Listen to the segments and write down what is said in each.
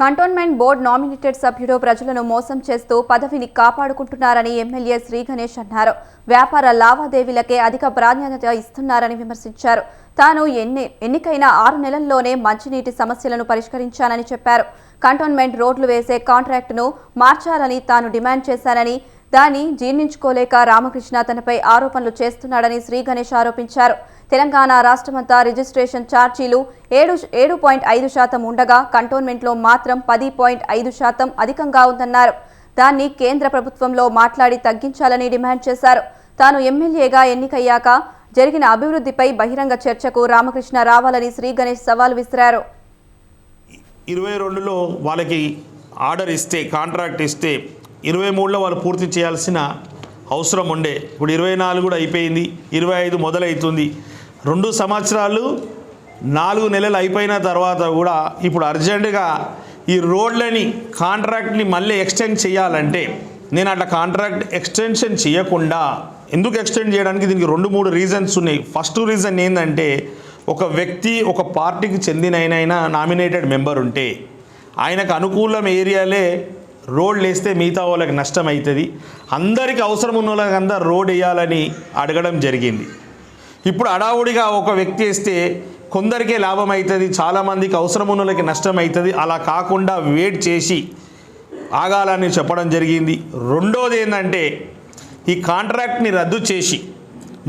Cantonment board nominated సభ్యుడు ప్రజలను మోసం చేస్తూ పదవిని కాపాడుకుంటున్నారని ఎమ్మెల్యే శ్రీ గణేష్ అన్నారు. వ్యాపార లావాదేవీలకే అధిక ప్రాధాన్యత ఇస్తున్నారని విమర్శించారు. తాను ఎన్ని ఎన్నికైన ఆరు నెలల్లోనే మంచినీటి సమస్యలను పరిష్కరించానని చెప్పారు. కంటోన్మెంట్ రోడ్లు వేసే కాంట్రాక్టును మార్చాలని తాను డిమాండ్ చేశానని దాన్ని జీర్ణించుకోలేక రామకృష్ణ తనపై ఆరోపణలు చేస్తున్నాడని శ్రీ గణేష్ ఆరోపించారు. తెలంగాణ రాష్ట్రమంతా రిజిస్ట్రేషన్ ఛార్జీలు ఏడు ఏడు పాయింట్ ఐదు శాతం ఉండగా కంటోన్మెంట్లో మాత్రం పది పాయింట్ ఐదు శాతం అధికంగా ఉందన్నారు. దాన్ని కేంద్ర ప్రభుత్వంలో మాట్లాడి తగ్గించాలని డిమాండ్ చేశారు. తాను ఎమ్మెల్యేగా ఎన్నికయ్యాక జరిగిన అభివృద్ధిపై బహిరంగ చర్చకు రామకృష్ణ రావాలని శ్రీ గణేష్ సవాల్ విసిరారు. ఇరవై రెండులో వాళ్ళకి ఆర్డర్ ఇస్తే కాంట్రాక్ట్ ఇస్తే ఇరవై మూడులో వాళ్ళు పూర్తి చేయాల్సిన అవసరం ఉండే. ఇప్పుడు ఇరవై నాలుగు కూడా అయిపోయింది ఇరవై ఐదు మొదలవుతుంది. రెండు సంవత్సరాలు నాలుగు నెలలు అయిపోయిన తర్వాత కూడా ఇప్పుడు అర్జెంటుగా ఈ రోడ్లని కాంట్రాక్ట్ని మళ్ళీ ఎక్స్టెండ్ చేయాలంటే నేను అట్లా కాంట్రాక్ట్ ఎక్స్టెన్షన్ చేయకుండా ఎందుకు ఎక్స్టెండ్ చేయడానికి దీనికి రెండు మూడు రీజన్స్ ఉన్నాయి. ఫస్ట్ రీజన్ ఏంటంటే ఒక వ్యక్తి ఒక పార్టీకి చెందినైనా నామినేటెడ్ మెంబర్ ఉంటే ఆయనకు అనుకూలం ఏరియాలే రోడ్లు వేస్తే మిగతా వాళ్ళకి నష్టం అవుతుంది. అందరికీ అవసరం ఉన్న వాళ్ళకంతా రోడ్ వేయాలని అడగడం జరిగింది. ఇప్పుడు అడావుడిగా ఒక వ్యక్తి వేస్తే కొందరికే లాభం అవుతుంది చాలామందికి అవసరం ఉన్న వాళ్ళకి నష్టం అవుతుంది అలా కాకుండా వెయిట్ చేసి ఆగాలని చెప్పడం జరిగింది. రెండోది ఏంటంటే ఈ కాంట్రాక్ట్ని రద్దు చేసి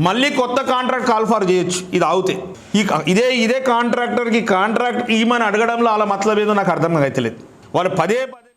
మళ్ళీ కొత్త కాంట్రాక్ట్ కాల్ఫార్ చేయొచ్చు. ఇది అవుతే ఈ ఇదే ఇదే కాంట్రాక్టర్కి కాంట్రాక్ట్ ఇవ్వమని అడగడంలో అలా మతలబ్ నాకు అర్థం అవుతలేదు వాళ్ళు పదే పదే